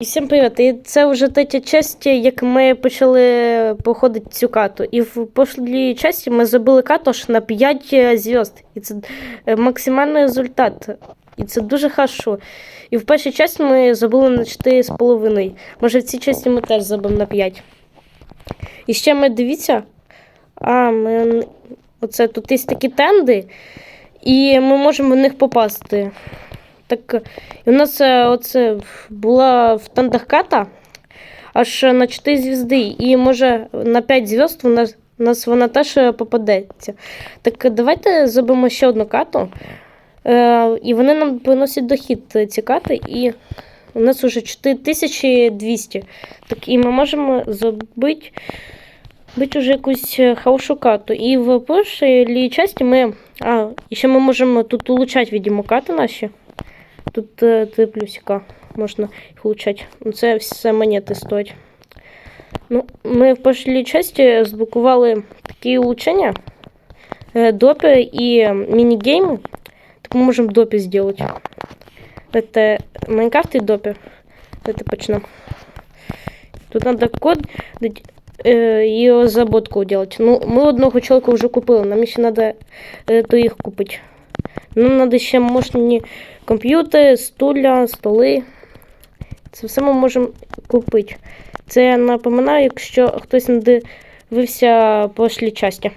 І всім привіт! І це вже третя часть, як ми почали походити цю карту. І в прошлій часті ми забили карту аж на 5 зв'язд. І це е, максимальний результат. І це дуже хорошо. І в першій часті ми забили на 4,5. Може в цій часті ми теж забимо на 5. І ще ми дивіться. А, ми... Оце тут є такі тенди, і ми можемо в них попасти. Так, і у нас е, оце була в тендах карта аж на 4 звізди, і може на 5 зв'язд у нас, у нас вона теж попадеться. Так давайте зробимо ще одну карту. Е, і вони нам приносять дохід е, ці карти, і у нас вже 4200. Так, і ми можемо зробити бить уже якусь е, хорошу карту. І в першій часті ми. А, і ще ми можемо тут улучшати, видимо, карти наші. Тут е, три плюсика можна їх улучшати. Ну, Це все монети стоять. Ну, ми в першій часті зблокували такі улучшення. Е, допи і міні-гейми. Так ми можемо допи зробити. Это Майнкрафт и допи. Это почнем. Тут надо код дать, э, и разработку делать. Ну, мы одного человека уже купили, нам ще надо э, то їх купити. Нам надо ще мощні комп'ютери, стуля, столи. Це все ми можемо купити. Це я напоминаю, якщо хтось не дивився прошлі часті.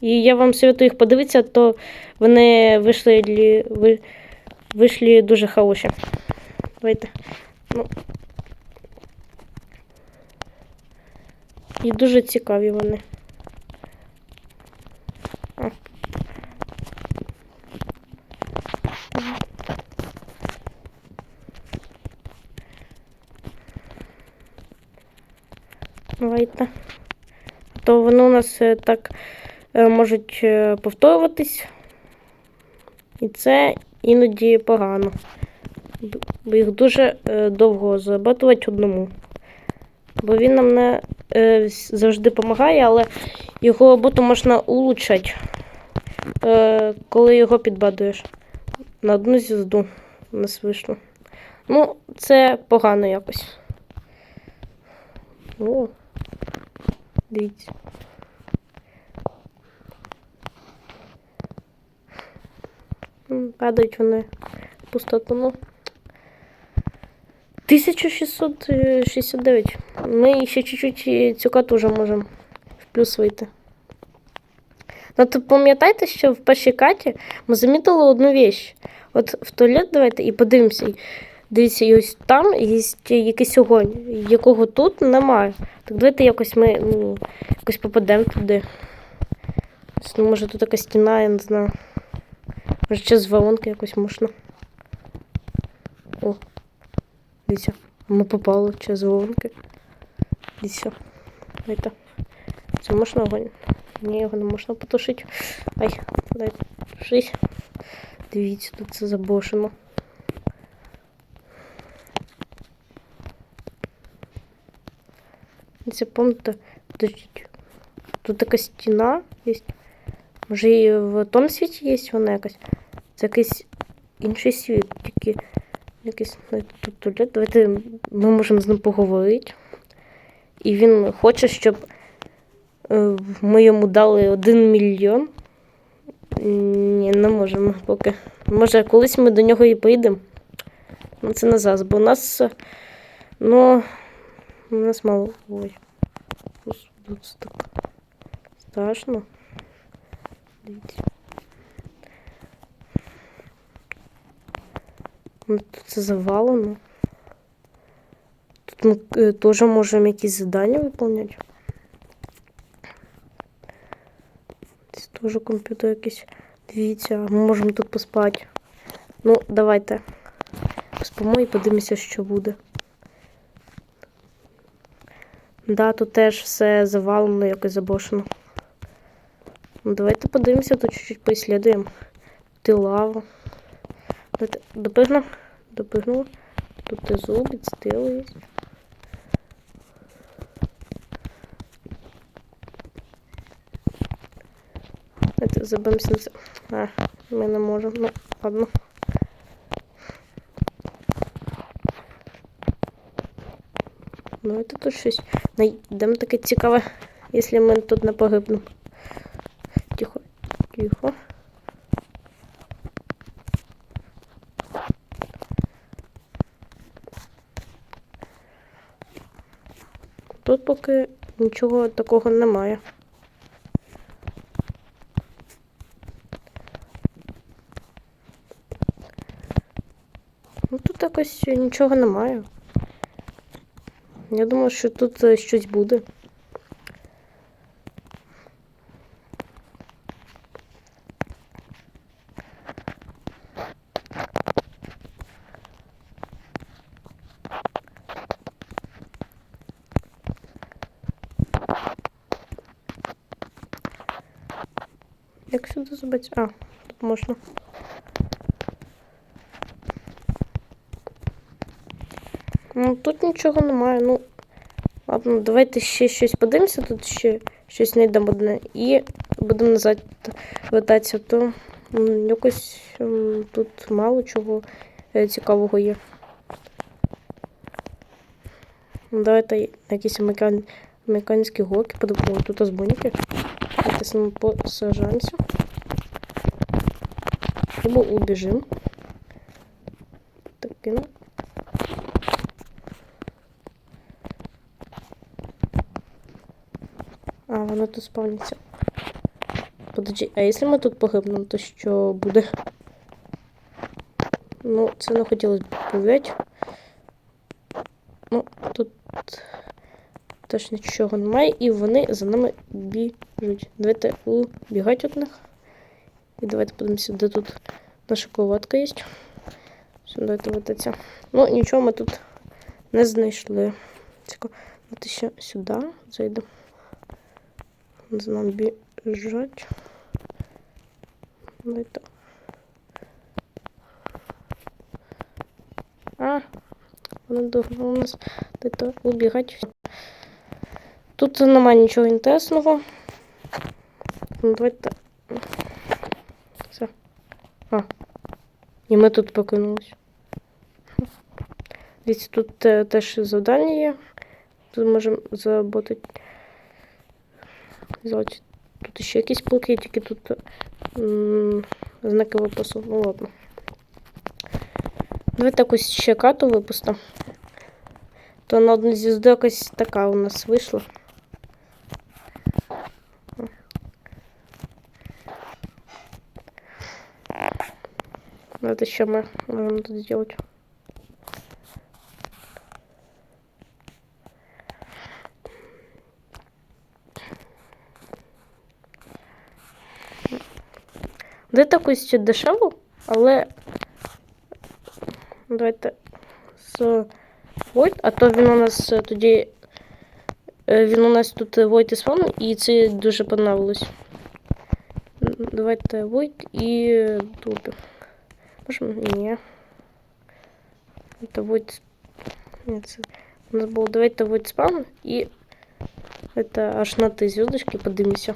І я вам советую їх подивитися, то вони вийшли, вийшли дуже хороші. Давайте. Ну. І дуже цікаві вони. А. Давайте. То вони у нас е, так е, можуть е, повторюватись. І це іноді погано. Бо їх дуже довго зарабатувати одному. Бо він нам не завжди допомагає, але його роботу можна улучшати, коли його підбадуєш. На одну звізду у нас вийшло. Ну, це погано якось. О, дивіться. Падають вони пустоту. Ну. 1669. Ми ще чуть-чуть і цю карту вже можемо в плюс вийти. Ну, то пам'ятаєте, що в першій карті ми замітили одну віч. От в туалет давайте і подивимося. Дивіться, ось там є якийсь огонь, якого тут немає. Так давайте якось ми ну, якось попадемо туди. Ну, може тут якась стіна, я не знаю. Може ще з воронки якось можна. О, дивіться, ми попали через воронки. Дивіться. Давайте. Це можна огонь? Ні, його не можна потушити. Ай, дай тушись. Дивіться, тут це забошено. Це пам'ятаєте, подождіть. Тут така стіна є. Може і в тому світі є вона якась. Це якийсь інший світ, тільки якийсь ну, тут туалет. Давайте ми можемо з ним поговорити. І він хоче, щоб е, ми йому дали один мільйон. Ні, не можемо поки. Може, колись ми до нього і прийдемо. Ну, це не зараз, бо у нас. Ну, у нас мало. Ой. Це так страшно. Дивіться. Ну, Тут це завалено. Тут ми е, теж можемо якісь завдання виконувати. Це теж комп'ютер якийсь. Дивіться, ми можемо тут поспати. Ну, давайте. Поспимо і подивимося, що буде. Да, тут теж все завалено, якось забошено. Ну, давайте подивимося, тут чуть-чуть поіслідуємо. Лава. Давайте, допигнув. Допигнула. Тут і зуб, стил є. Заберемося на це. А, ми не можемо. Ну, ладно. Давайте тут щось знайдемо таке цікаве, якщо ми тут не погибнемо. Тихо, тихо. Тут поки нічого такого немає. Ну тут якось нічого немає. Я думаю, що тут щось буде. Як сюди забити? А, тут можна. Тут нічого немає. Ну, ладно, давайте ще щось подивимося, тут ще щось знайдемо одне. І будемо назад вертатися, то якось тут мало чого е, цікавого є. Ну, Давайте якісь американ... американські горки подивимо. Тут озбуніки. Давайте ними посажаємося. Або убіжимо. Так, кину. А, вона тут спавниться. Подожди, а якщо ми тут погибнемо, то що буде? Ну, це не хотілося б повірити. Ну, тут теж нічого немає, і вони за нами біжуть. Давайте убігати від них. І давайте подивимося, де тут наша кроватка є. Все, давайте це. Ну, нічого ми тут не знайшли. Цікаво. Давайте ще сюди зайдемо. За нами біжать. Давайте. А, вони довго у нас дайте убігати. Тут немає нічого інтересного. Ну, давайте. Все. А. І ми тут покинулись. Дивіться, тут е, теж завдання є. Тут можемо заработати. Зробити. Тут ще якісь полки, тільки тут м, знаки випуску. Ну ладно. Давайте якусь ще карту випустимо. То на одну звізду якась така у нас вийшла. Давайте що ми можемо тут зробити. Де таку ще дешеву, але давайте з Void, а то він у нас тоді. е, Він у нас тут Void і Spawn, і це дуже понравилось. Давайте Void і Дубі. Можемо? Ні. Это Void. Ні, це у нас було. Давайте Void Spawn і это аж на ті зв'язочки подивимося.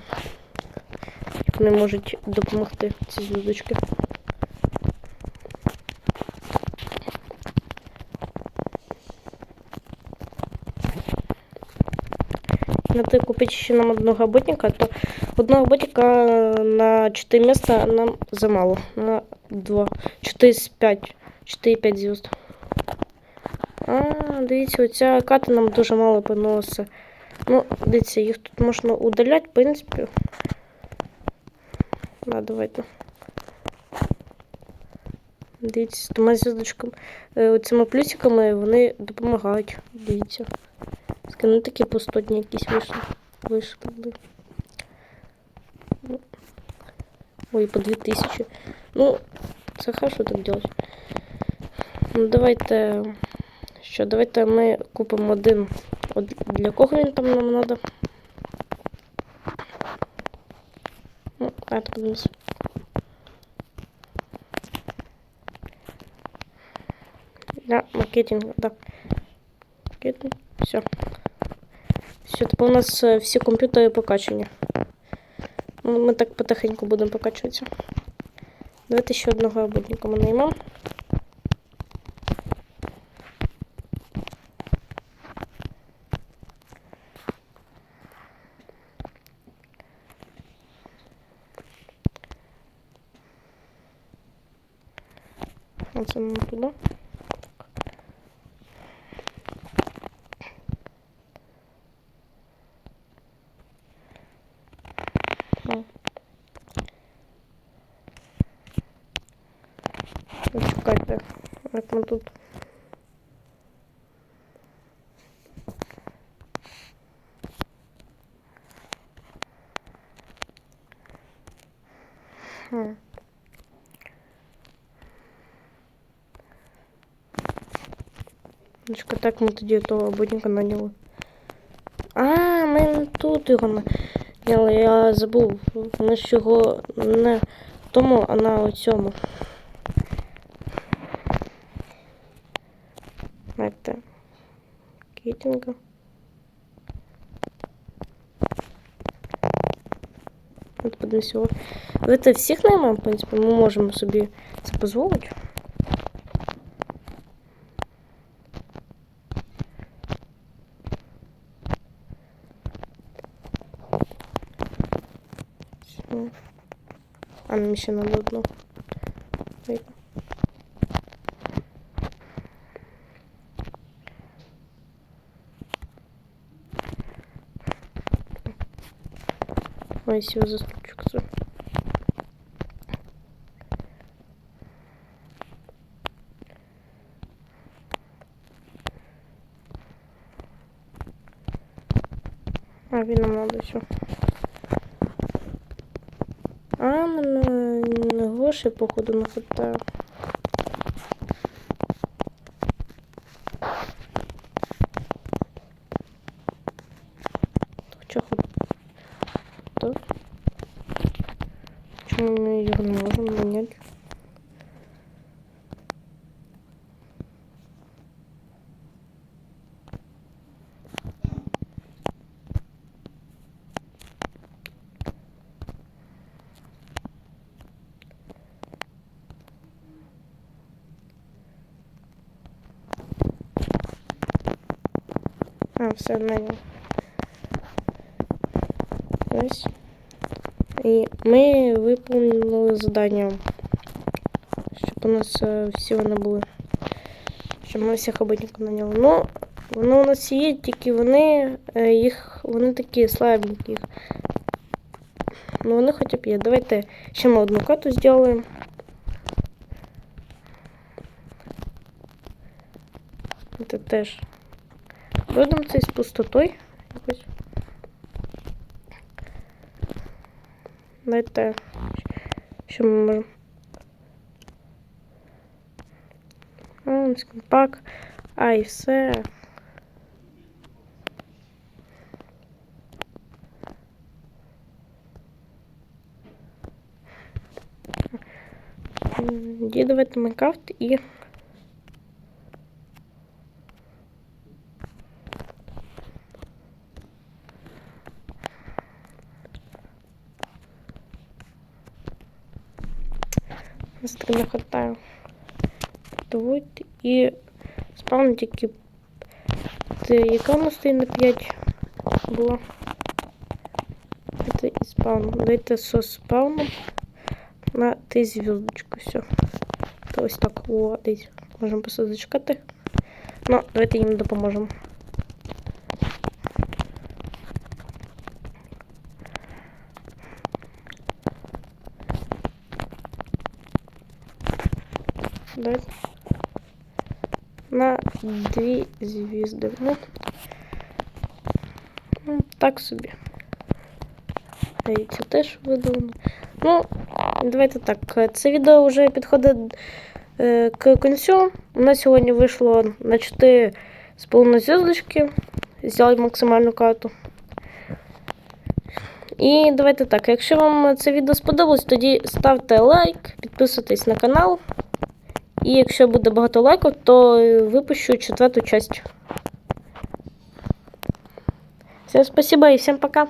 Вони можуть допомогти ці зв'язочки. Надо купить еще нам одного работника, то одного работника на 4 места нам замало. На 2. 4 з 5. 4-5 звезд. А, дивіться, оця карта нам дуже мало приносить. Ну, дивіться, їх тут можна удаляти, в принципі. Да, давайте. Дивіться, з двома зв'язочками, е, оцими плюсиками вони допомагають. Дивіться. Ну такі пустотні якісь вийшли. Вийшли. Ну. Ой, по 2000. Ну, це хорошо так делать. Ну, давайте. Що, давайте ми купимо один. От для кого він там нам надо? Ну, подивимось. Да, маркетинг, да. Маркетинг. Все. Все, тепер у нас все всі комп'ютери покачані. Ми так потихеньку будемо покачуватися. Давайте ще одного роботника ми наймемо. Оце нам туди. О. Почекайте, як ми тут. Хм. Дочка, так ми тоді того будинка наняли. А, ми тут його наняли, я забув. Ми ж його не тому, а на цьому. Знаєте, Кітінга. От його. Давайте всіх наймаємо, в принципі, ми можемо собі це дозволити. А нам ще надо одну. Видно. Ой, сил за стульчик. всё. А, він нам надо все. А, мене гроші, походу, хватає. Хоча хоч... Так. Чому ми його не можемо наняти? А, все, нанял. Ось. І ми виповнили щоб у нас е, всі вони були. Щоб ми всіх обидників наняли. Ну, воно у нас є, тільки вони е, їх. Вони такі слабенькі. Ну вони хоча б є. Давайте ще ми одну кату зробимо. Це теж. Родом це з пустотою якось. Дайте. Що ми можемо? А, пак. А, і все. М, Майнкрафт і. Так не хватає. Давайте і спавн тільки. Яка у нас стоїть на 5 була? Це і спавн. Давайте со спавном на Т зв'язочку. Все. То ось так. О, десь. Можемо просто зачекати. Ну, давайте їм допоможемо. Давайте. На дві звізди. Ну, так собі. Це теж видалено. Ну, давайте так. Це відео вже підходить е, к кінцю. У нас сьогодні вийшло на 4 з половиною зв'язочки. Взяли максимальну карту. І давайте так. Якщо вам це відео сподобалось, тоді ставте лайк, підписуйтесь на канал. І якщо буде багато лайків, то випущу четверту часть. Всем спасибо и всем пока.